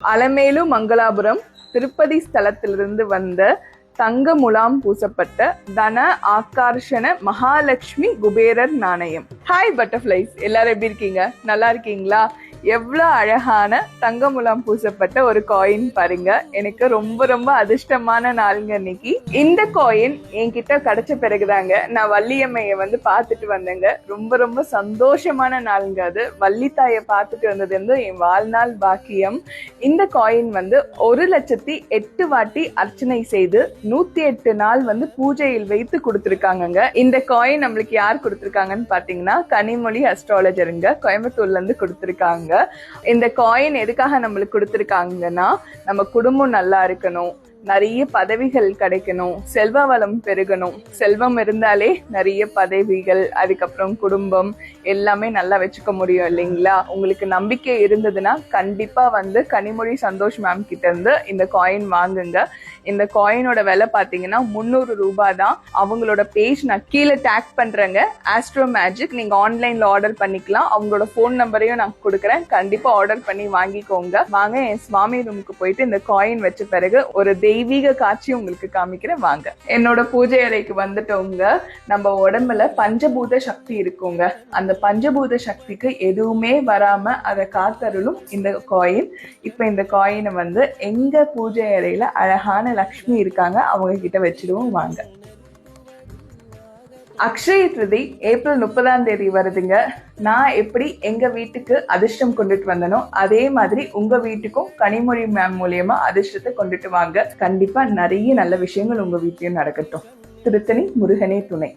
அலமேலு மங்களாபுரம் திருப்பதி ஸ்தலத்திலிருந்து வந்த தங்க முலாம் பூசப்பட்ட தன ஆக்கர்ஷண மகாலட்சுமி குபேரர் நாணயம். ஹாய் பட்டர்ஃப்ளைஸ் எல்லாரும் எப்படி இருக்கீங்க? நல்லா இருக்கீங்களா? எவ்வளோ அழகான தங்க முலாம் பூசப்பட்ட ஒரு காயின் பாருங்க. எனக்கு ரொம்ப ரொம்ப அதிர்ஷ்டமான நாளுங்க இன்னைக்கு. இந்த காயின் என்கிட்ட கிடைச்ச பிறகுதாங்க நான் வள்ளியம்மையை வந்து பார்த்துட்டு வந்தேங்க. ரொம்ப ரொம்ப சந்தோஷமான நாளுங்க அது. வள்ளித்தாயை பார்த்துட்டு வந்தது வந்து என் வாழ்நாள் பாக்கியம். இந்த காயின் வந்து ஒரு லட்சத்தி எட்டு வாட்டி அர்ச்சனை செய்து நூத்தி எட்டு நாள் வந்து பூஜையில் வைத்து கொடுத்துருக்காங்கங்க. இந்த காயின் நம்மளுக்கு யார் கொடுத்துருக்காங்கன்னு பாத்தீங்கன்னா கனிமொழி அஸ்ட்ராலஜருங்க கோயம்புத்தூர்ல இருந்து கொடுத்துருக்காங்க. இந்த காயின் எதுக்காக நம்மளுக்கு கொடுத்துருக்காங்கன்னா நம்ம குடும்பம் நல்லா இருக்கணும். நிறைய பதவிகள் கிடைக்கணும். செல்வ வளம் பெருகணும். செல்வம் இருந்தாலே நிறைய பதவிகள் அதுக்கப்புறம் குடும்பம் எல்லாமே நல்லா வச்சுக்க முடியும் இல்லைங்களா? உங்களுக்கு நம்பிக்கை இருந்ததுன்னா கண்டிப்பா வந்து கனிமொழி சந்தோஷ் மேம் கிட்ட இருந்து இந்த காயின் வாங்குங்க. இந்த காயினோட விலை பாத்தீங்கன்னா முந்நூறு ரூபாய் தான். அவங்களோட பேஜ் நான் கீழே டேக் பண்றேங்க. ஆஸ்ட்ரோ மேஜிக் நீங்க ஆன்லைன்ல ஆர்டர் பண்ணிக்கலாம். அவங்களோட ஃபோன் நம்பரையும் நான் கொடுக்குறேன். கண்டிப்பா ஆர்டர் பண்ணி வாங்கிக்கோங்க. வாங்க என் சுவாமி ரூமுக்கு போயிட்டு இந்த காயின் வச்ச பிறகு ஒரு தெய்வீக காட்சி உங்களுக்கு காமிக்கிறேன். வாங்க. என்னோட பூஜை அறைக்கு வந்துட்டவங்க நம்ம உடம்புல பஞ்சபூத சக்தி இருக்குங்க. அந்த பஞ்சபூத சக்திக்கு எதுவுமே வராம அதை காத்தருளும் இந்த காயின் இப்ப இந்த காயினை வந்து எங்க பூஜை அறையில அழகான லக்ஷ்மி இருக்காங்க. அவங்க கிட்ட வச்சிருவோம். வாங்க. அக்ஷய திருதி ஏப்ரல் முப்பதாம் தேதி வருதுங்க. நான் எப்படி எங்க வீட்டுக்கு அதிர்ஷ்டம் கொண்டுட்டு வந்தனோ அதே மாதிரி உங்க வீட்டுக்கும் கனிமொழி மேம் மூலியமா அதிர்ஷ்டத்தை கொண்டுட்டு வாங்க. கண்டிப்பா நிறைய நல்ல விஷயங்கள் உங்க வீட்லயும் நடக்கட்டும். திருத்தணி முருகனே துணை.